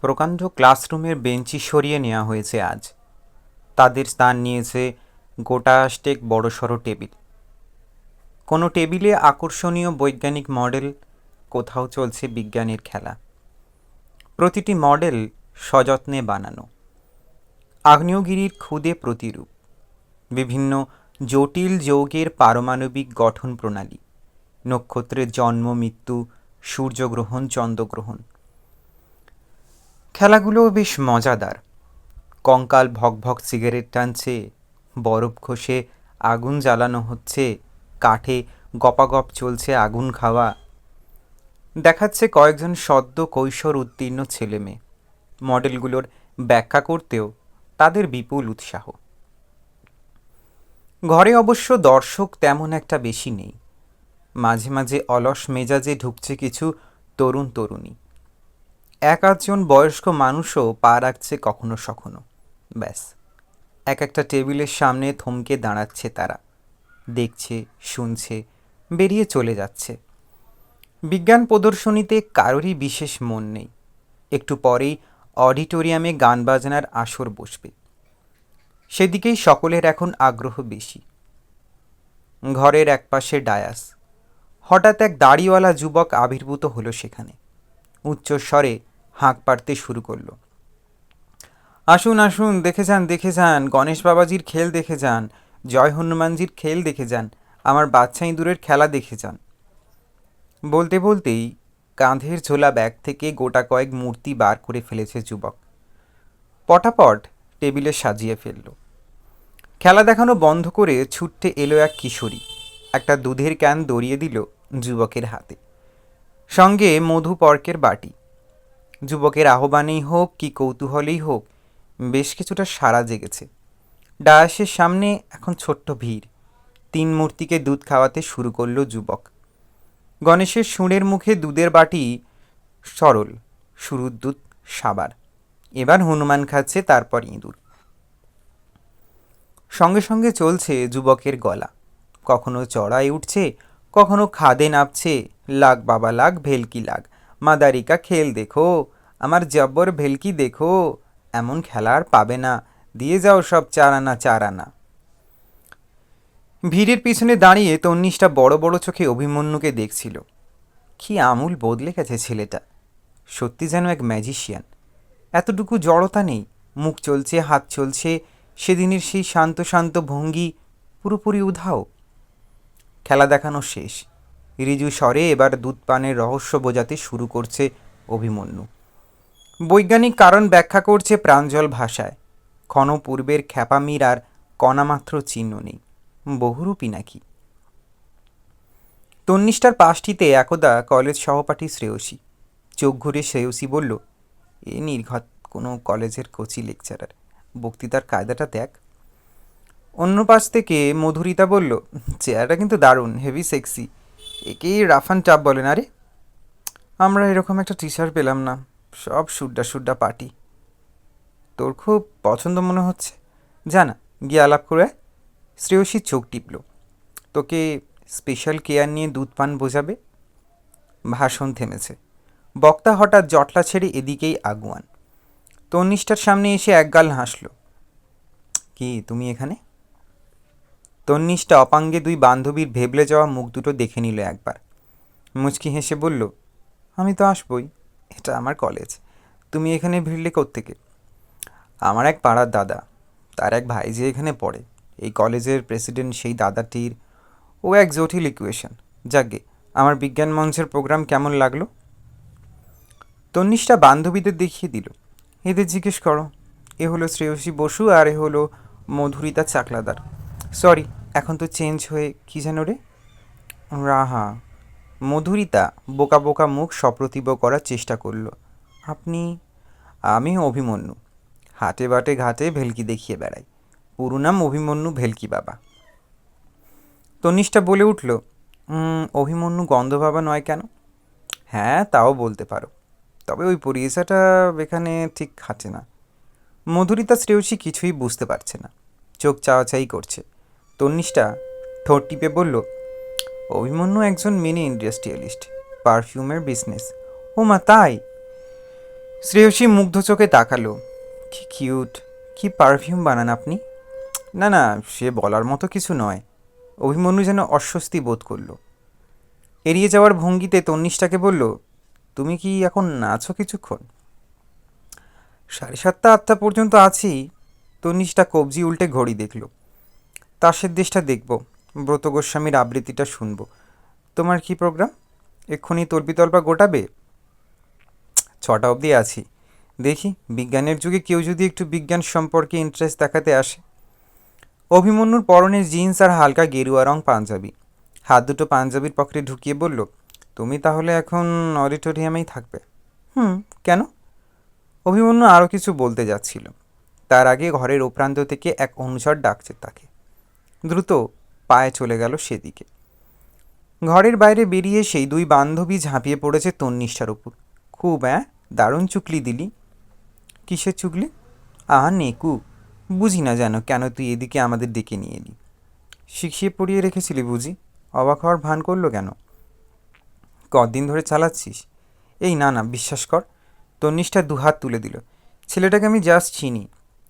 প্রকাণ্ড ক্লাসরুমের বেঞ্চি সরিয়ে নেওয়া হয়েছে আজ। তাদের স্থান নিয়েছে গোটা আষ্টেক বড়সড় টেবিল। কোনো টেবিলে আকর্ষণীয় বৈজ্ঞানিক মডেল, কোথাও চলছে বিজ্ঞানের খেলা। প্রতিটি মডেল সযত্নে বানানো। আগ্নেয়গিরির ক্ষুদে প্রতিরূপ। বিভিন্ন জটিল যৌগের পারমাণবিক গঠন প্রণালী। নক্ষত্রের জন্ম, মৃত্যু, সূর্যগ্রহণ, চন্দ্রগ্রহণ। খেলাগুলোও বেশ মজাদার। কঙ্কাল ভকভক সিগারেট টানছে, বরফ ঘষে আগুন জ্বালানো হচ্ছে, কাঠে গপাগপ চলছে আগুন খাওয়া। দেখাচ্ছে কয়েকজন সদ্য কৈশোর উত্তীর্ণ ছেলে মেয়ে মডেলগুলোর ব্যাখ্যা করতেও তাদের বিপুল উৎসাহ। ঘরে অবশ্য দর্শক তেমন একটা বেশি নেই। মাঝে মাঝে অলস মেজাজে ঢুকছে কিছু তরুণ তরুণী এক আধজন বয়স্ক মানুষও পা রাখছে কখনো সখনো। ব্যাস, এক একটা টেবিলের সামনে থমকে দাঁড়াচ্ছে তারা। দেখছে, শুনছে, বেরিয়ে চলে যাচ্ছে। বিজ্ঞান প্রদর্শনীতে কারোরই বিশেষ মন নেই। একটু পরেই অডিটোরিয়ামে গান বাজনার আসর বসবে। সেদিকেই সকলের এখন আগ্রহ বেশি। ঘরের একপাশে ডায়াস। হঠাৎ এক দাড়িওয়ালা যুবক আবির্ভূত হলো সেখানে। উচ্চস্বরে হাঁক পাড়তে শুরু করল। আসুন আসুন, দেখে যান দেখে যান, গণেশ বাবাজির খেল দেখে যান, জয় হনুমানজির খেল দেখে যান, আমার বাচ্চা ইঁদুরের খেলা দেখে যান। বলতে বলতেই কাঁধের ঝোলা ব্যাগ থেকে গোটা কয়েক মূর্তি বার করে ফেলেছে যুবক। পটাপট টেবিলে সাজিয়ে ফেলল। খেলা দেখানো বন্ধ করে ছুটতে এলো এক কিশোরী। একটা দুধের ক্যান দড়িয়ে দিল যুবকের হাতে। সঙ্গে মধু পর্কের বাটি। যুবকের আহ্বানেই হোক কি কৌতূহলেই হোক, বেশ কিছুটা সাড়া জেগেছে। ডায়াসের সামনে এখন ছোট্ট ভিড়। তিন মূর্তিকে দুধ খাওয়াতে শুরু করল যুবক। গণেশের সুঁড়ের মুখে দুধের বাটি সরল, শুরুর দুধ সাবার। এবার হনুমান খাচ্ছে তারপর ইঁদুর। সঙ্গে সঙ্গে চলছে যুবকের গলা। কখনো চড়াই উঠছে, কখনো খাদে নাপছে, লাগ বাবা লাগ, ভেলকি লাগ। মাদারিকা, খেল দেখো আমার জব্বর ভেলকি দেখো, এমন খেলা আর পাবে না। দিয়ে যাও সব চারানা চারানা। ভিড়ের পিছনে দাঁড়িয়ে তন্নিসটা বড় বড় চোখে অভিমন্যুকে দেখছিল। কি আমূল বদলে গেছে ছেলেটা। সত্যি যেন এক ম্যাজিশিয়ান। এতটুকু জড়তা নেই। মুখ চলছে, হাত চলছে, সেদিনের সেই শান্ত শান্ত ভঙ্গি পুরোপুরি উধাও। খেলা দেখানো শেষ। রিজু স্বরে এবার দুধ পানের রহস্য বোঝাতে শুরু করছে অভিমন্যু। বৈজ্ঞানিক কারণ ব্যাখ্যা করছে প্রাঞ্জল ভাষায়। ক্ষণ পূর্বের খ্যাপামির আর কণামাত্র চিহ্ন নেই। বহুরূপী নাকি? তন্নিষ্ঠার পাশটিতে একদা কলেজ সহপাঠী শ্রেয়সী। চোখ ঘুরে শ্রেয়সী বলল, এ নির্ঘাত কোনো কলেজের কোচি লেকচারার। বক্তৃতার কায়দাটা দেখ। অন্য পাশ থেকে মধুরিতা বলল, চেয়ারটা কিন্তু দারুণ, হেভি সেক্সি। একেই রাফান টাপ বলেন আরে আমরা এরকম একটা টিচার পেলাম না। সব সুড্ডা সুড্ডা পার্টি। তোর খুব পছন্দ মনে হচ্ছে। জানা গিয়ে আলাপ করে। শ্রেয়সী চোখ টিপল। তোকে স্পেশাল কেয়ার নিয়ে দুধ পান বোঝাবে। ভাষণ থেমেছে। বক্তা হঠাৎ জটলা ছেড়ে এদিকেই আগুয়ান। তন্নিষ্ঠার সামনে এসে একগাল হাসল। কি, তুমি এখানে? তন্নিষ্ঠা অপাঙ্গে দুই বান্ধবীর ভেবলে যাওয়া মুখ দুটো দেখে নিল একবার। মুচকি হেসে বলল, আমি তো আসবই। এটা আমার কলেজ তুমি এখানে ভিড়লে কোত্থেকে? আমার এক পাড়ার দাদা, তার এক ভাই যে এখানে পড়ে। এই কলেজের প্রেসিডেন্ট সেই দাদাটির ও এক জটিল ইকুয়েশন যাকে আমার বিজ্ঞান মঞ্চের প্রোগ্রাম কেমন লাগল? তন্নিষ্ঠা বান্ধবীদের দেখিয়ে দিল। এদের জিজ্ঞেস করো, এ হলো শ্রেয়সী বসু আর এ হলো মধুরিতা চাকলাদার। সরি এখন তো চেঞ্জ হয়ে, কী যেন রে? রাহা। মধুরিতা বোকা বোকা মুখ সপ্রতিভ করার চেষ্টা করল। আপনি, আমি অভিমন্যু। হাটে বাটে ঘাটে ভেলকি দেখিয়ে বেড়াই। পুরো নাম অভিমন্যু ভেলকি বাবা। তনিষ্ঠা বলে উঠল অভিমন্যু গন্ধ বাবা নয় কেন? হ্যাঁ তাও বলতে পারো। তবে ওই পরিয়েশাটা এখানে ঠিক খাটে না। মধুরিতা শ্রেয়সী কিছুই বুঝতে পারছে না। চোখ চাওয়াচাই করছে। তন্নিষ্ঠা ঠোঁট টিপে বলল অভিমন্যু একজন মিনি ইন্ডাস্ট্রিয়ালিস্ট, পারফিউমের বিজনেস। ও মা তাই? শ্রেয়সী মুগ্ধ চোখে তাকালো। কি কিউট, কি পারফিউম বানান আপনি। না না, সে বলার মতো কিছু নয়। অভিমন্যু যেন অস্বস্তি বোধ করল। এড়িয়ে যাওয়ার ভঙ্গিতে তন্নিষ্ঠাকে বলল, তুমি কি এখন আছো কিছুক্ষণ? সাড়ে সাতটা, আটটা পর্যন্ত আছি। তন্নিষ্ঠা কবজি উল্টে ঘড়ি দেখল। তাসের দেশটা দেখব। ব্রত গোস্বামীর আবৃত্তিটা শুনব। তোমার কি প্রোগ্রাম? এক্ষুনি তল্পিতল্পা গোটাবে? ছটা অবধি আছি। দেখি, বিজ্ঞানের যুগে কেউ যদি একটু বিজ্ঞান সম্পর্কে ইন্টারেস্ট দেখাতে আসে। অভিমন্যুর পরনে জিন্স আর হালকা গেরুয়া রং পাঞ্জাবি। হাত দুটো পাঞ্জাবির পকেটে ঢুকিয়ে বলল, তুমি তাহলে এখন অডিটোরিয়ামেই থাকবে? হুম, কেন? অভিমন্যু আরও কিছু বলতে যাচ্ছিল। তার আগে ঘরের ওপ্রান্ত থেকে এক অনুচর ডাকছে তাকে। দ্রুত পায়ে চলে গেল সেদিকে। ঘরের বাইরে বেরিয়ে সেই দুই বান্ধবী ঝাঁপিয়ে পড়েছে তন্নিষ্ঠার উপর। খুব হ্যাঁ দারুণ চুকলি দিলি। কিসের চুকলি? আহা, নেকু, বুঝি না যেন কেন তুই এদিকে আমাদের ডেকে নিয়ে এলি। শিখিয়ে পড়িয়ে রেখেছিলি বুঝি? অবাক হওয়ার ভান করল কেন? কদিন ধরে চালাচ্ছিস? এই না না, বিশ্বাস কর, তন্নিষ্ঠা দুহাত তুলে দিল। ছেলেটাকে আমি জাস্ট চিনি।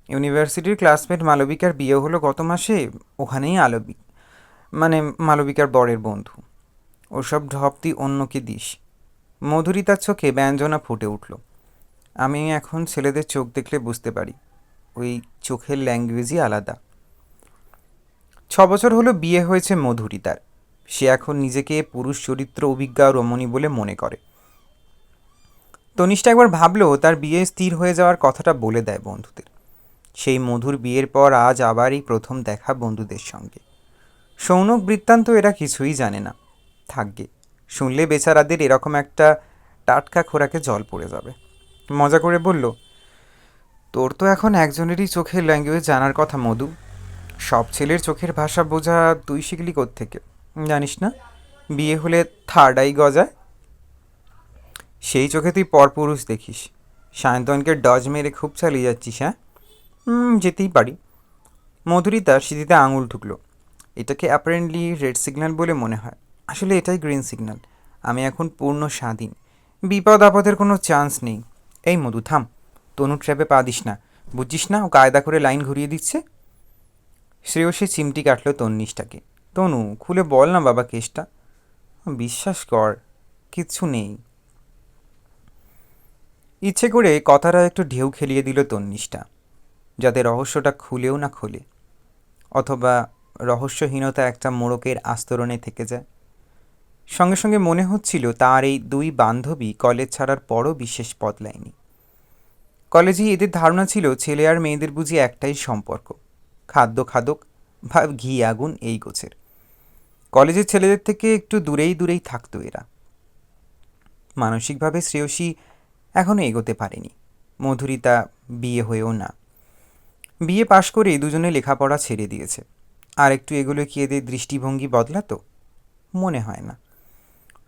ইউনিভার্সিটির ক্লাসমেট মালবিকার বিয়ে হলো গত মাসে, ওখানেই আলবিক। মানে মালবিকার বরের বন্ধু। ওসব ঢপ তুই অন্যকে দিস। মধুরিতার চোখে ব্যঞ্জনা ফুটে উঠল। আমি এখন ছেলেদের চোখ দেখলে বুঝতে পারি, ওই চোখের ল্যাঙ্গুয়েজই আলাদা। ছ বছর হলো বিয়ে হয়েছে মধুরিতার। সে এখন নিজেকে পুরুষ চরিত্র অভিজ্ঞা রমণী বলে মনে করে। তনিষ্ঠা একবার ভাবলো, তার বিয়ে স্থির হয়ে যাওয়ার কথাটা বলে দেয় বন্ধুদের। সেই মধুর বিয়ের পর আজ আবার এই প্রথম দেখা বন্ধুদের সঙ্গে। সৌনক বৃত্তান্ত এরা কিছুই জানে না। থাকবে। শুনলে বেচারাদের এরকম একটা টাটকা খোরাকে জল পড়ে যাবে। মজা করে বলল, তোর তো এখন একজনেরই চোখের ল্যাঙ্গুয়েজ জানার কথা মধু। সব ছেলের চোখের ভাষা বোঝা তুই শিখলি থেকে জানিস না? বিয়ে হলে থার্ড আই গজায়। সেই চোখে তুই পরপুরুষ দেখিস। সায়ন্তনকে ডজ মেরে খুব চালিয়ে যাচ্ছিস হ্যাঁ? যেতেই পারি। মধুরিতা সিঁথিতে আঙুল ঢুকলো এটাকে অ্যাপারেন্টলি রেড সিগন্যাল বলে মনে হয়। আসলে এটাই গ্রিন সিগন্যাল আমি এখন পূর্ণ স্বাধীন। বিপদ আপদের কোনো চান্স নেই। এই মধু, থাম। তনু ট্র্যাপে পা দিস না। বুঝছিস না ও কায়দা করে লাইন ঘুরিয়ে দিচ্ছে? শ্রেয়সী চিমটি কাটলো তন্নিষ্টাকে তনু, খুলে বল না বাবা কেসটা। বিশ্বাস কর, কিচ্ছু নেই। ইচ্ছে করে কথাটা একটু ঢেউ খেলিয়ে দিল তন্নিষ্টা যাতে রহস্যটা খুলেও না খোলে। অথবা রহস্যহীনতা একটা মোড়কের আস্তরণে থেকে যায়। সঙ্গে সঙ্গে মনে হচ্ছিল তার এই দুই বান্ধবী কলেজ ছাড়ার পরও বিশেষ বদলায়নি। কলেজে এদের ধারণা ছিল, ছেলে আর মেয়েদের বুঝি একটাই সম্পর্ক। খাদ্য খাদক বা ঘি আগুন এই গোছের। কলেজের ছেলেদের থেকে একটু দূরেই দূরেই থাকতো এরা। মানসিকভাবে শ্রেয়সী এখনও এগোতে পারেনি। মধুরিতা বিয়ে হয়েও না। বিয়ে পাশ করে দুজনে লেখাপড়া ছেড়ে দিয়েছে। আর একটু এগুলো কি এদের দৃষ্টিভঙ্গি বদলাতো? মনে হয় না।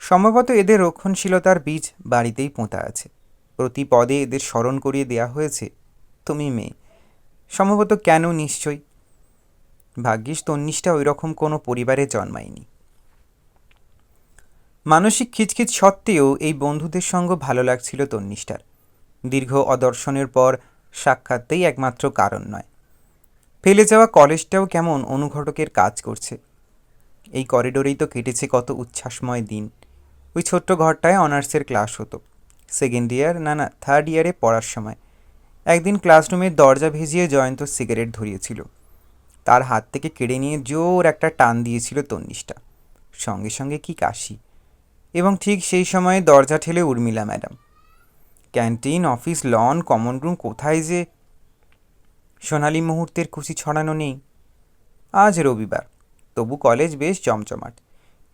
সম্ভবত এদের রক্ষণশীলতার বীজ বাড়িতেই পোঁতা আছে। প্রতি পদে এদের স্মরণ করিয়ে দেয়া হয়েছে তুমি মেয়ে। সম্ভবত কেন নিশ্চয়ই ভাগ্যিস তন্নিষ্ঠা ওই রকম কোনো পরিবারে জন্মায়নি। মানসিক খিচখিচ সত্ত্বেও এই বন্ধুদের সঙ্গ ভালো লাগছিল তন্নিষ্ঠার। দীর্ঘ অদর্শনের পর সাক্ষাৎতেই একমাত্র কারণ নয়। ফেলে যাওয়া কলেজটাও কেমন অনুঘটকের কাজ করছে। এই করিডোরেই তো কেটেছে কত উচ্ছ্বাসময় দিন। ওই ছোট্ট ঘরটায় অনার্সের ক্লাস হতো। সেকেন্ড ইয়ার, না না, থার্ড ইয়ারে পড়ার সময়। একদিন ক্লাসরুমের দরজা ভেজিয়ে জয়ন্ত সিগারেট ধরিয়েছিল। তার হাত থেকে কেড়ে নিয়ে জোর একটা টান দিয়েছিল তন্নিষ্ঠা। সঙ্গে সঙ্গে কি কাশি। এবং ঠিক সেই সময়ে দরজা ঠেলে Urmila madam. Canteen, office, lawn, common room কোথায় যে সোনালি মুহূর্তের খুশি ছড়ানো নেই। আজ রবিবার, তবু কলেজ বেশ জমজমাট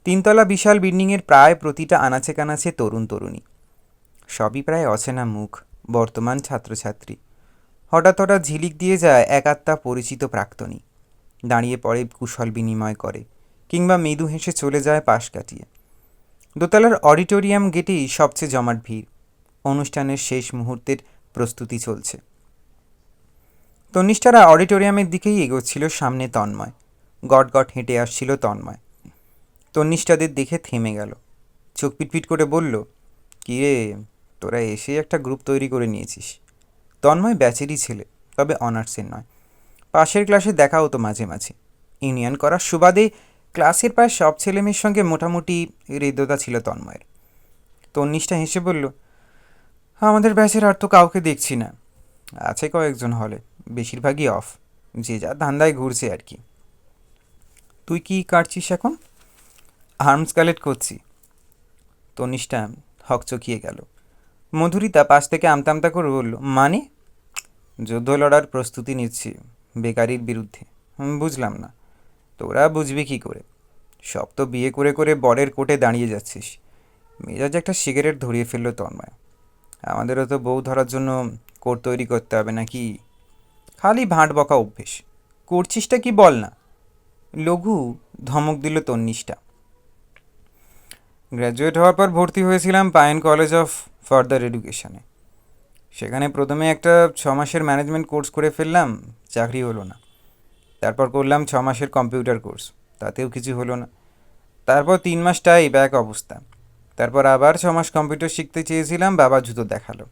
তিনতলা বিশাল বিল্ডিংয়ের প্রায় প্রতিটা আনাচে কানাচে তরুণ তরুণী। সবই প্রায় অচেনা মুখ, বর্তমান ছাত্রছাত্রী। হঠাৎ হঠাৎ ঝিলিক দিয়ে যায় এক আত্মা পরিচিত প্রাক্তনী। দাঁড়িয়ে পড়ে কুশল বিনিময় করে, কিংবা মৃদু হেসে চলে যায় পাশ কাটিয়ে। দোতলার অডিটোরিয়াম গেটেই সবচেয়ে জমাট ভিড়। অনুষ্ঠানের শেষ মুহূর্তের প্রস্তুতি চলছে। তনিষ্ঠারা অডিটোরিয়ামের দিকেই এগোচ্ছিল সামনে তন্ময়। গট গট হেঁটে আসছিল তন্ময়। তন্নিষ্ঠাদের দেখে থেমে গেল। চোখ পিটপিট করে বলল, কিরে, তোরা এসেই একটা গ্রুপ তৈরি করে নিয়েছিস। তন্ময় ব্যাচেরই ছেলে, তবে অনার্সের নয়। পাশের ক্লাসে দেখা হতো মাঝে মাঝে। ইউনিয়ন করার সুবাদে ক্লাসের প্রায় সব ছেলেমেয়ের সঙ্গে মোটামুটি হৃদ্যতা ছিল তন্ময়ের। তন্নিষ্ঠা হেসে বলল, আমাদের ব্যাচের আর তো কাউকে দেখছি না। আছে কয়েকজন হলে। বেশিরভাগই অফ যে যা ধান্দায় ঘুরছে আর কি। তুই কি কাটছিস এখন? আর্মস কালেক্ট করছি। তনিষ্ঠা হকচকিয়ে গেল। মধুরিতা পাশ থেকে আমতা আমতা করে বলল মানে? যুদ্ধ লড়ার প্রস্তুতি নিচ্ছি বেকারির বিরুদ্ধে। বুঝলাম না। তোরা বুঝবি কি করে? সব তো বিয়ে করে করে বরের কোটে দাঁড়িয়ে যাচ্ছিস। মেজাজ একটা সিগারেট ধরিয়ে ফেলল তন্ময়। আমাদেরও তো বউ ধরার জন্য কোট তৈরি করতে হবে নাকি? খালি ভাঁট বকা অভ্যেস। করছিসটা কি বল না? লঘু ধমক দিল তন্নিষ্ঠা। গ্র্যাজুয়েট হওয়ার পর ভর্তি হয়েছিলাম পায়েন কলেজ অফ ফার্দার এডুকেশনে সেখানে প্রথমে একটা ছ মাসের ম্যানেজমেন্ট কোর্স করে ফেললাম, চাকরি হলো না। তারপর করলাম ছ মাসের কম্পিউটার কোর্স তাতেও কিছু হলো না। তারপর তিন মাস টাইপ এক অবস্থা। তারপর আবার ছ মাস কম্পিউটার শিখতে চেয়েছিলাম, বাবা জুতো দেখাল।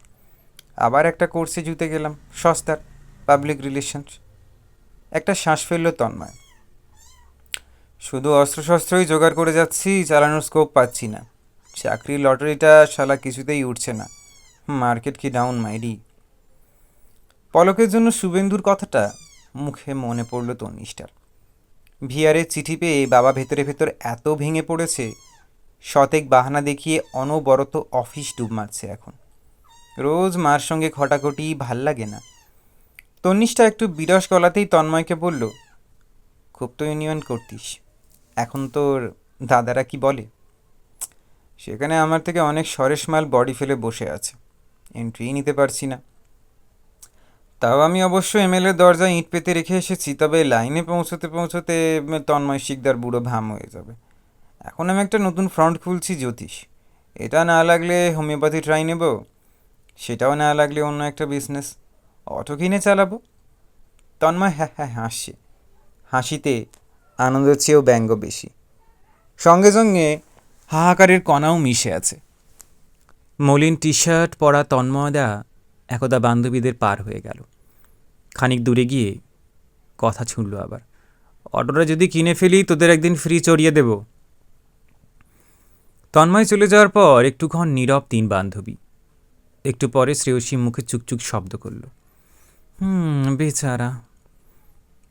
আবার একটা কোর্সে জুতে গেলাম, সস্তার। পাবলিক রিলেশনস একটা শ্বাস ফেলল তন্ময়। শুধু অস্ত্রশস্ত্রই জোগাড় করে যাচ্ছি, চালানোর স্কোপ পাচ্ছি না। চাকরির লটারিটা শালা কিছুতেই উঠছে না। মার্কেট কি ডাউন মাইরি পলকের জন্য শুভেন্দুর কথাটা মুখে মনে পড়ল তনিষ্ঠার ভিআরের চিঠি পেয়ে বাবা ভেতরে ভেতর এত ভেঙে পড়েছে, শতেক বাহানা দেখিয়ে অনবরত অফিস ডুব মারছে এখন। রোজ মার সঙ্গে খটাখটি ভালো লাগে না। তন্নিষ্ঠা একটু বিরস গলাতেই তন্ময়কে বলল, খুব তো ইউনিয়ন করতিস। এখন তোর দাদারা কি বলে? সেখানে আমার থেকে অনেক সরেশ মাল বডি ফেলে বসে আছে। এন্ট্রি নিতে পারছি না। তাও আমি অবশ্য এমএলএ দরজায় ইঁট পেতে রেখে এসেছি, তবে লাইনে পৌঁছতে পৌঁছতে তন্ময় শিকদার বুড়ো ভাম হয়ে যাবে। এখন আমি একটা নতুন ফ্রন্ট খুলছি জ্যোতিষ। এটা না লাগলে হোমিওপ্যাথি ট্রাই নেব, সেটাও না লাগলে অন্য একটা বিজনেস অটো কিনে চালাবো। তন্ময় হ্যাঁ হ্যাঁ হাসছে। হাসিতে আনন্দের চেয়েও ব্যঙ্গ বেশি। সঙ্গে সঙ্গে হাহাকারের কণাও মিশে আছে। মলিন টি শার্ট পরা তন্ময়দা একদা বান্ধবীদের পার হয়ে গেল। খানিক দূরে গিয়ে কথা ছুঁড়ল আবার। অটোটা যদি কিনে ফেলি, তোদের একদিন ফ্রি চড়িয়ে দেব। তন্ময় চলে যাওয়ার পর একটুক্ষণ নীরব তিন বান্ধবী। একটু পরে শ্রেয়সী মুখে চুকচুক শব্দ করল। হুম, বেচারা।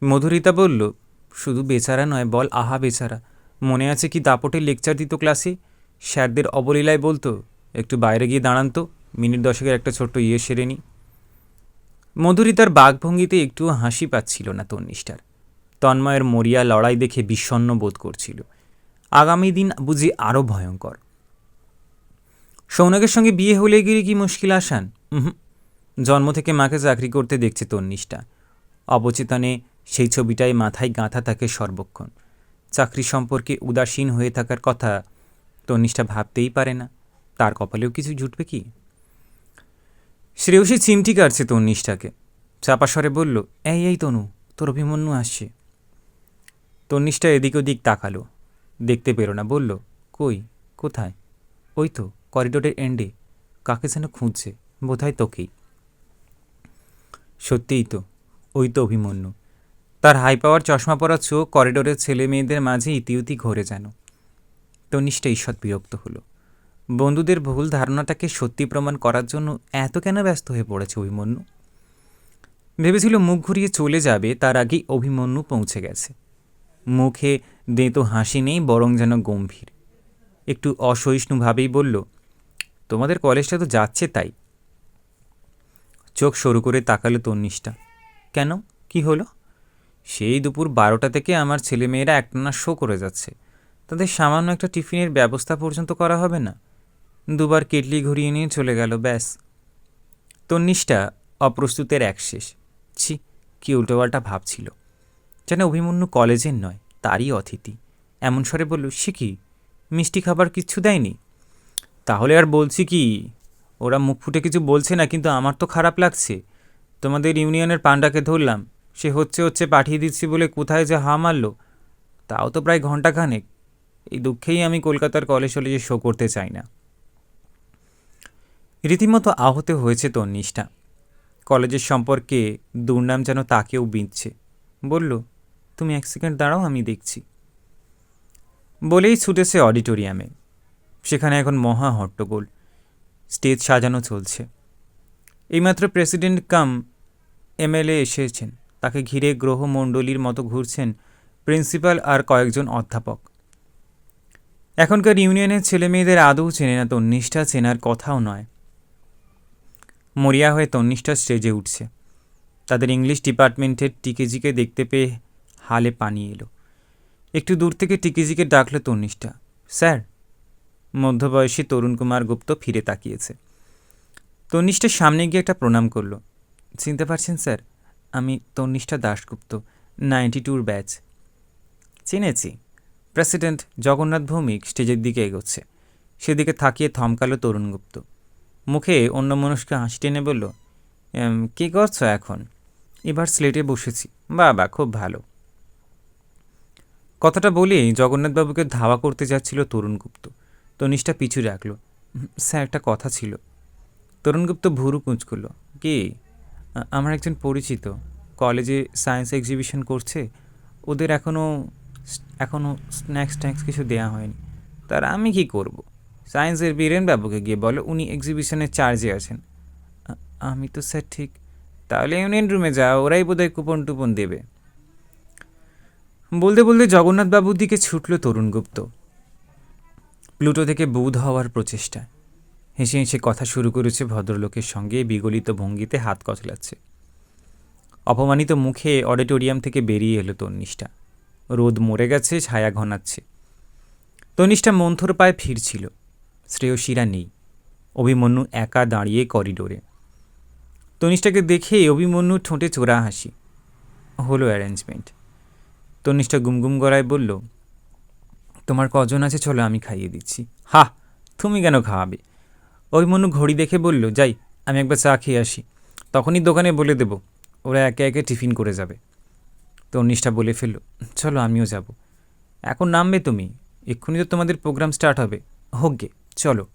মধুরিতা বলল, শুধু বেচারা নয়, বল আহা বেচারা, মনে আছে কি দাপটে লেকচার দিত ক্লাসে? স্যারদের অবলীলায় বলতো, একটু বাইরে গিয়ে দাঁড়ান তো, মিনিট দশকের একটা ছোট্ট ইয়ে সেরে নি। মধুরিতার বাঘভঙ্গিতে একটু হাসি পাচ্ছিল না তন্নিষ্ঠার। তন্ময়ের মরিয়া লড়াই দেখে বিষণ্ণ বোধ করছিল। আগামী দিন বুঝি আরও ভয়ঙ্কর। সৌনকের সঙ্গে বিয়ে হলে গিয়ে কি মুশকিল আসান। জন্ম থেকে মাকে চাকরি করতে দেখছে তন্নিষ্ঠা। অবচেতনে সেই ছবিটাই মাথায় গাঁথা থাকে সর্বক্ষণ। চাকরি সম্পর্কে উদাসীন হয়ে থাকার কথা তন্নিষ্ঠা ভাবতেই পারে না। তার কপালেও কিছু জুটবে কি? শ্রেয়সী চিমটি কাটছে তন্নিষ্ঠাকে। চাপাস্বরে বলল, এই এই তনু, তোর অভিমন্যু আসছে। তন্নিষ্ঠা এদিক ওদিক তাকালো। দেখতে পেল না, বলল, কই, কোথায়? ওই তো, করিডোরের এন্ডে। কাকে যেন খুঁজছে, বোধহয় তোকেই। সত্যিই তো, ওই তো অভিমন্যু। তার হাই পাওয়ার চশমা পরা চোখ করিডোরের ছেলে মেয়েদের মাঝে ইতিউতি ঘোরে যেন। তনিষ্ঠা ঈষৎ বিরক্ত হলো। বন্ধুদের ভুল ধারণাটাকে সত্যি প্রমাণ করার জন্য এত কেন ব্যস্ত হয়ে পড়েছে অভিমন্যু? ভেবেছিল মুখ ঘুরিয়ে চলে যাবে, তার আগেই অভিমন্যু পৌঁছে গেছে। মুখে দেঁতো হাসি নেই, বরং যেন গম্ভীর। একটু অসহিষ্ণুভাবেই বলল, তোমাদের কলেজটা তো যাচ্ছে তাই। চোখ সরু করে তাকালো তন্নিষ্ঠা। কেন? কি হলো? সেই দুপুর বারোটা থেকে আমার ছেলেমেয়েরা একটানা শো করে যাচ্ছে। তাদের সামান্য একটা টিফিনের ব্যবস্থা পর্যন্ত করা হবে না। দুবার কেটলি ঘুরিয়ে নিয়ে চলে গেল, ব্যাস। তন্নিষ্ঠা অপ্রস্তুতের এক শেষ। ছি, কি উল্টোপাল্টা ভাবছিল। যেন অভিমন্যু কলেজের নয়, তারই অতিথি। এমন স্বরে বলল, সে কি? মিষ্টি খাবার কিচ্ছু দেয়নি? তাহলে আর বলছি কি ওরা মুখ ফুটে কিছু বলছে না, কিন্তু আমার তো খারাপ লাগছে। তোমাদের ইউনিয়নের পান্ডাকে ধরলাম। সে হচ্ছে হচ্ছে পাঠিয়ে দিচ্ছি বলে কোথায় যে হা মারলো, তাও তো প্রায় ঘন্টাখানেক এই দুঃখেই আমি কলকাতার কলেজ কলেজে শো করতে চাই না। রীতিমতো আহত হয়েছে তন্নিষ্ঠা কলেজের সম্পর্কে দুর্নাম যেন তাকেও বিঁধছে। বলল, তুমি এক সেকেন্ড দাঁড়াও, আমি দেখছি। বলেই ছুটেছে অডিটোরিয়ামে। সেখানে এখন মহা হট্টগোল। স্টেজ সাজানো চলছে। এইমাত্র প্রেসিডেন্ট কাম এমএলএ এসেছেন। তাকে ঘিরে গ্রহমণ্ডলীর মতো ঘুরছেন প্রিন্সিপাল আর কয়েকজন অধ্যাপক। এখনকার ইউনিয়নের ছেলেমেয়েদের আদৌ চেনে না তন্নিষ্ঠা, চেনার কথাও নয়। মরিয়া হয়ে তন্নিষ্ঠা স্টেজে উঠছে। তাদের ইংলিশ ডিপার্টমেন্টের টিকেজিকে দেখতে পেয়ে হালে পানি এলো। একটু দূর থেকে টিকেজিকে ডাকলো তন্নিষ্ঠা। স্যার মধ্যবয়সী তরুণ কুমার গুপ্ত ফিরে তাকিয়েছে। তন্নিষ্ঠার সামনে গিয়ে একটা প্রণাম করল। চিনতে পারছেন স্যার, আমি তন্নিষ্ঠা দাশগুপ্ত, নাইনটি টুর ব্যাচ। চিনেছি। প্রেসিডেন্ট জগন্নাথ ভৌমিক স্টেজের দিকে এগোচ্ছে। সেদিকে থাকিয়ে থমকালো তরুণ গুপ্ত। মুখে অন্য মানুষকে হাসি টেনে বলল কী করছ এখন? এবার স্লেটে বসেছি। বাবা, খুব ভালো। কথাটা বলেই জগন্নাথবাবুকে ধাওয়া করতে যাচ্ছিল তরুণ গুপ্ত। তনিষ্ঠা পিছু রাখল স্যার, একটা কথা ছিল। তরুণ গুপ্ত ভুরু কুঁচকুলো কি? "আ- আমার একজন পরিচিত। কলেজে সায়েন্স এক্সিবিশন করছে। ওদের এখনও এখনও স্ন্যাক্স ট্যাক্স কিছু দেওয়া হয়নি। তার আমি কি করব? সায়েন্সের বীরেন বাবুকে গিয়ে বলো, উনি এক্সিবিশনের চার্জে আছেন। আমি তো স্যার ঠিক, তাহলে ইউনিয়ন রুমে যাও, ওরাই বোধহয় কুপন টুপন দেবে। বলতে বলতে জগন্নাথবাবুর দিকে ছুটল তরুণ গুপ্ত প্লুটো থেকে বুধ হওয়ার প্রচেষ্টা। হেসে হেসে কথা শুরু করেছে ভদ্রলোকের সঙ্গে, বিগলিত ভঙ্গিতে হাত কচলাচ্ছে। অপমানিত মুখে অডিটোরিয়াম থেকে বেরিয়ে এলো তন্নিষ্ঠা। রোদ মরে গেছে, ছায়া ঘনাচ্ছে। তনিষ্ঠা মন্থর পায়ে ফিরছিল। শ্রেয়সীরা নেই। অভিমন্যু একা দাঁড়িয়ে করিডোরে। তনিষ্ঠাকে দেখে অভিমন্যু ঠোঁটে চোরা হাসি হলো অ্যারেঞ্জমেন্ট। তনিষ্ঠা গুমগুম গলায় বলল তোমার কজন আছে চলো আমি খাইয়ে দিচ্ছি। হা তুমি কেন খাওয়াবে? অভিমন্যু ঘড়ি দেখে বলল, যাই, আমি একবার চা খেয়ে আসি। তখনই দোকানে বলে দেব, ওরা একে একে টিফিন করে যাবে। তনিষ্ঠা বলে ফেলল, চলো আমিও যাব। এখন নামবে তুমি, এক্ষুনি তো তোমাদের প্রোগ্রাম স্টার্ট হবে। হোক গে চলো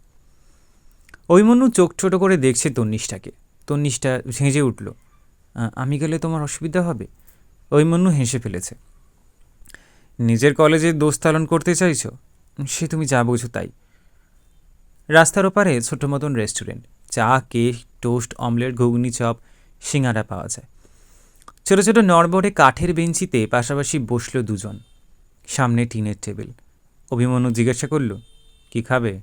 অভিমন্যু চোখ ছোট করে দেখছে তন্নিষ্ঠাকে। তন্নিষ্ঠা ঝেঁঝে উঠল, "আ- আমি গেলে তোমার অসুবিধা হবে? অভিমন্যু হেসে ফেলেছে নিজের কলেজে দোষ তালন করতে চাইছ? সে তুমি যা বোঝো তাই। রাস্তার ওপারে ছোট মতন রেস্টুরেন্ট। চা, কেক, টোস্ট, অমলেট, ঘুগনি চপ, সিঙ্গারা পাওয়া যায়। ছোট ছোট নড়বড়ে কাঠের বেঞ্চিতে পাশাপাশি বসল দুজন। সামনে টিনের টেবিল। অভিমন্যু জিজ্ঞাসা করল, কি খাবে?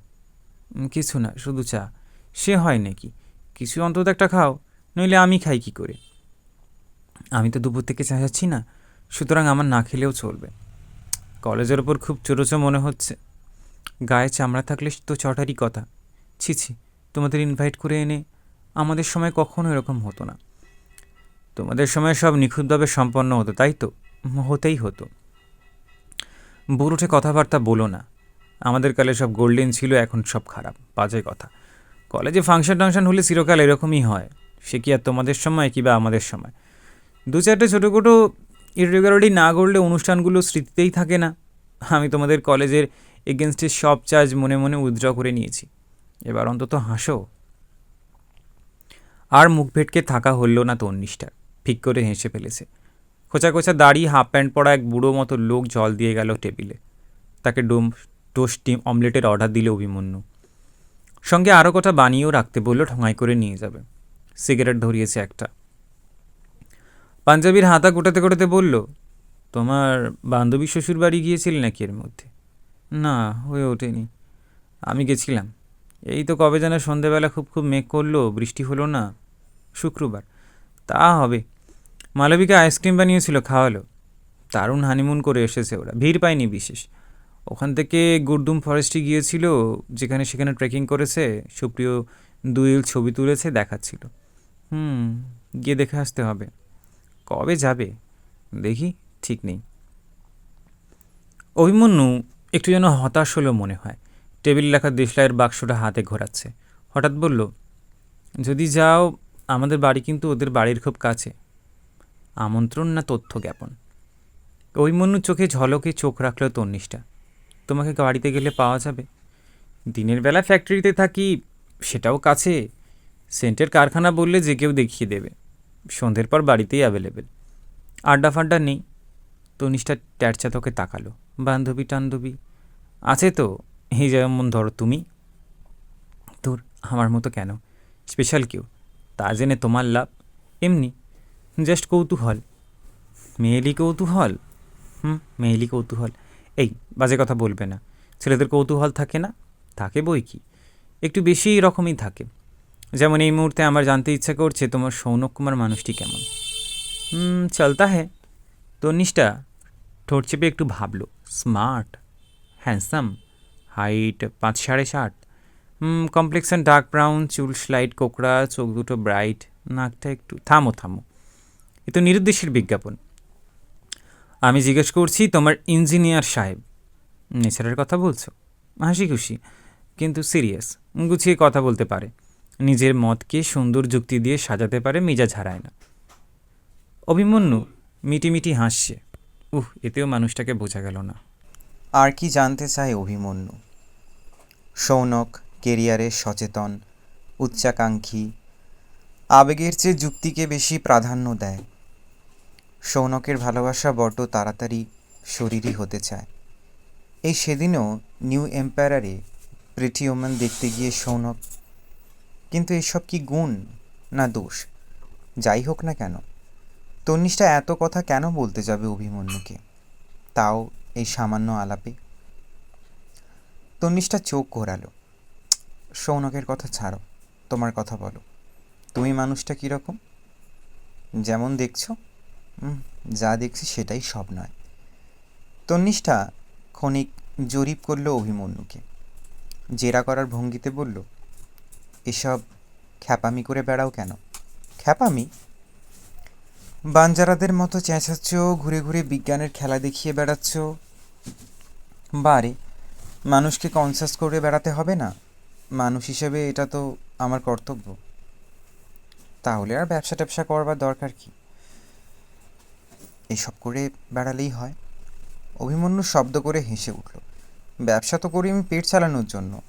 কিছু না, শুধু চা। সে হয় নাকি? কিছু অন্তত একটা খাও, নইলে আমি খাই কি করে? আমি তো দুপুর থেকে চা যাচ্ছি না, সুতরাং আমার না খেলেও চলবে। কলেজের ওপর খুব চোরচো মনে হচ্ছে। গায়ে চামড়া থাকলে তো চটারই কথা। ছি ছি, তোমাদের ইনভাইট করে এনে আমাদের সময় কখনো এরকম হতো না। তোমাদের সময় সব নিখুঁতভাবে সম্পন্ন হতো, তাই তো? হতেই হতো। বুড়োটে কথাবার্তা বলো না। আমাদের কালে সব গোল্ডেন ছিল, এখন সব খারাপ, বাজে কথা। কলেজে ফাংশন টাংশন হলে চিরকাল এরকমই হয়। সে কি আর তোমাদের সময় কিংবা আমাদের সময়? দু চারটে ছোটো ইরেগুলারিটি না করলে অনুষ্ঠানগুলো স্মৃতিতেই থাকে না। আমি তোমাদের কলেজের এগেনস্টে সব চার্জ মনে মনে উইথড্র করে নিয়েছি। এবার অন্তত হাসো। আর মুখ ভেটকে থাকা হলো না তন্নিষ্ঠার। ঠিক করে হেসে ফেলেছে। খোঁচা খোঁচা দাড়ি, হাফ প্যান্ট পরা এক বুড়ো মতো লোক জল দিয়ে গেল টেবিলে। তাকে ডোম, টোস্ট ডিম অমলেটের অর্ডার দিল অভিমন্যু। সঙ্গে আরও কটা বানিয়েও রাখতে বলল, ঠঙাই করে নিয়ে যাবে। সিগারেট ধরিয়েছে একটা। পাঞ্জাবির হাতা গোটাতে গোটাতে বলল, তোমার বান্ধবী শ্বশুর বাড়ি গিয়েছিলে নাকি এর মধ্যে? না, হয়ে ওঠেনি। আমি গেছিলাম। এই তো কবে যেন সন্ধেবেলা খুব খুব মেঘ করল, বৃষ্টি হলো না, শুক্রবার। তা হবে। মালবিকা আইসক্রিম বানিয়েছিল, খাওয়ালো। দারুণ হানিমুন করে এসেছে ওরা। ভিড় পায়নি বিশেষ। ওখান থেকে গুরদুম ফরেস্টে গিয়েছিল, যেখানে সেখানে ট্রেকিং করেছে, সুপ্রিয় দুইল ছবি তুলেছে, দেখাচ্ছিল। হুম, গিয়ে দেখে আসতে হবে। কবে যাবে? দেখি, ঠিক নেই। অভিমন্যু একটু যেন হতাশ হলেও মনে হয়। টেবিল লেখা দেশলাইয়ের বাক্সটা হাতে ঘোরাচ্ছে। হঠাৎ বলল, যদি যাও, আমাদের বাড়ি কিন্তু ওদের বাড়ির খুব কাছে। আমন্ত্রণ না তথ্য জ্ঞাপন? অভিমন্যু চোখে ঝলকে চোখ রাখল তন্নিষ্ঠা। তোমাকে গাড়িতে গেলে পাওয়া যাবে। দিনের বেলা ফ্যাক্টরিতে থাকি, সেটাও কাছে। সেন্টের কারখানা বললে যে কেউ দেখিয়ে দেবে। সন্ধ্যের পর বাড়িতেই অ্যাভেলেবেল আড্ডা ফাড্ডা নেই। তনিষ্ঠা ট্যারচা তোকে তাকালো। বান্ধবী টান্ধবী। আছে তো? এই যেমন ধরো তুমি। তোর আমার মতো কেন? স্পেশাল কেউ? তা জেনে তোমার লাভ। এমনি। জাস্ট কৌতূহল। মেয়েলি কৌতূহল? হুম, মেয়েলি কৌতূহল। এই, বাজে কথা বলবে না। ছেলেদের কৌতূহল থাকে না? থাকে বই কি? একটু বেশি রকমই থাকে। যেমন এই মুহূর্তে আমার জানতে ইচ্ছা করছে তোমার সৌনক কুমার মানুষটি কেমন? চলতা হ্যাঁ তনিষ্ঠা ঠোঁট চেপে একটু ভাবলো। স্মার্ট, হ্যান্ডসাম, হাইট পাঁচ সাড়ে ষাট কমপ্লেক্সন ডার্ক ব্রাউন, চুল স্লাইট কোকড়া, চোখ দুটো ব্রাইট, নাকটা একটু থামো থামো। এ তো নিরুদ্দেশের বিজ্ঞাপন। আমি জিজ্ঞেস করছি, তোমার ইঞ্জিনিয়ার সাহেব নেচারের কথা বলছো? হাসি খুশি কিন্তু সিরিয়াস, গুছিয়ে কথা বলতে পারে। নিজের মতকে সুন্দর যুক্তি দিয়ে সাজাতে পারে মেজাজ হারায় না অভিমন্যু মিটিমিটি হাসছে। উহ, এতেও মানুষটাকে বোঝা গেল না। আর কি জানতে চায় অভিমন্যু? সৌনক, কেরিয়ারে সচেতন, উচ্চাকাঙ্ক্ষী, আবেগের চেয়ে যুক্তিকে বেশি প্রাধান্য দেয়। সৌনকের ভালোবাসা বড্ড তাড়াতাড়ি শরীরই হতে চায়। এই সেদিনও নিউ এম্পায়ারে প্রিটি ওম্যান দেখতে গিয়ে সৌনক কিন্তু এসব কি গুণ না দোষ? যাই হোক না কেন, তন্নিষ্ঠা এত কথা কেন বলতে যাবে অভিমন্যুকে? তাও এই সামান্য আলাপে। তন্নিষ্ঠা চোখ ঘোরালো। সৌনকের কথা ছাড়ো, তোমার কথা বলো। তুমি মানুষটা কীরকম? যেমন দেখছ যা দেখছি সেটাই সব নয়। তন্নিষ্ঠা ক্ষণিক জরিপ করল অভিমন্যুকে। জেরা করার ভঙ্গিতে বলল এসব খ্যাপামি করে বেড়াও কেন? খ্যাপামি? বাঞ্জারাদের মতো চেঁচাচ্ছ, ঘুরে ঘুরে বিজ্ঞানের খেলা দেখিয়ে বেড়াচ্ছ? বারে মানুষকে কনসাস করে বেড়াতে হবে না? মানুষ হিসেবে এটা তো আমার কর্তব্য। তাহলে আর ব্যবসা ট্যাবসা করবার দরকার কি? এসব করে বেড়ালেই হয়। অভিমন্যু শব্দ করে হেসে উঠল। ব্যবসা তো করি আমি পেট চালানোর জন্য।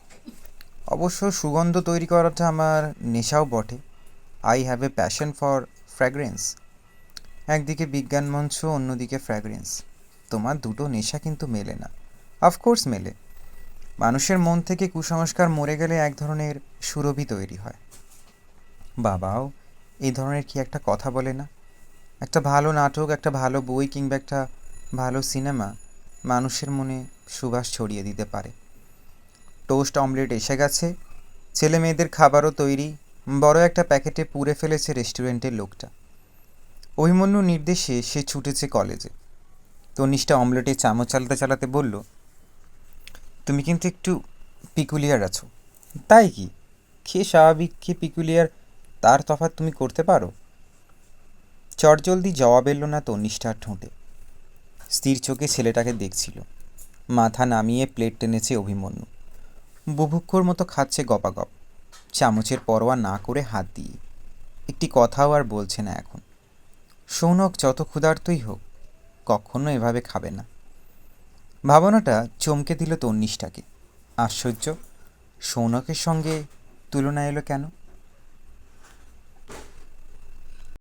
অবশ্য সুগন্ধ তৈরি করাটা আমার নেশাও বটে। I have a passion for fragrance একদিকে বিজ্ঞান মঞ্চ, অন্যদিকে ফ্র্যাগ্রেন্স তোমার দুটো নেশা কিন্তু মেলে না। অফকোর্স মেলে। মানুষের মন থেকে কুসংস্কার মরে গেলে এক ধরনের সুরভি তৈরি হয়। বাবাও এই ধরনের কি একটা কথা বলে না? একটা ভালো নাটক, একটা ভালো বই কিংবা একটা ভালো সিনেমা মানুষের মনে সুবাস ছড়িয়ে দিতে পারে। টোস্ট অমলেট এসে গেছে। ছেলে মেয়েদের খাবারও তৈরি। বড় একটা প্যাকেটে পুড়ে ফেলেছে রেস্টুরেন্টের লোকটা। অভিমন্যু নির্দেশে সে ছুটেছে কলেজে। তনিষ্ঠা অমলেটে চামচ চালাতে চালাতে বলল, তুমি কিন্তু একটু পিকুলিয়ার আছো। তাই কি? খেয়ে স্বাভাবিক খেয়ে পিকুলিয়ার? তার তফাৎ তুমি করতে পারো? চটজলদি জবাব এলো না তনিষ্ঠার ঠোঁটে। স্থির চোখে ছেলেটাকে দেখছিল। মাথা নামিয়ে প্লেট টেনেছে অভিমন্যু। বুভুক্ষর মতো খাচ্ছে গপাগপ। চামচের পরোয়া না করে হাত দিয়ে। একটি কথাও আর বলছে না এখন। সৌনক যত ক্ষুধার্তই হোক, কখনো এভাবে খাবে না। ভাবনাটা চমকে দিল তন্নিষ্ঠাকে। আশ্চর্য, সৌনকের সঙ্গে তুলনা এলো কেন?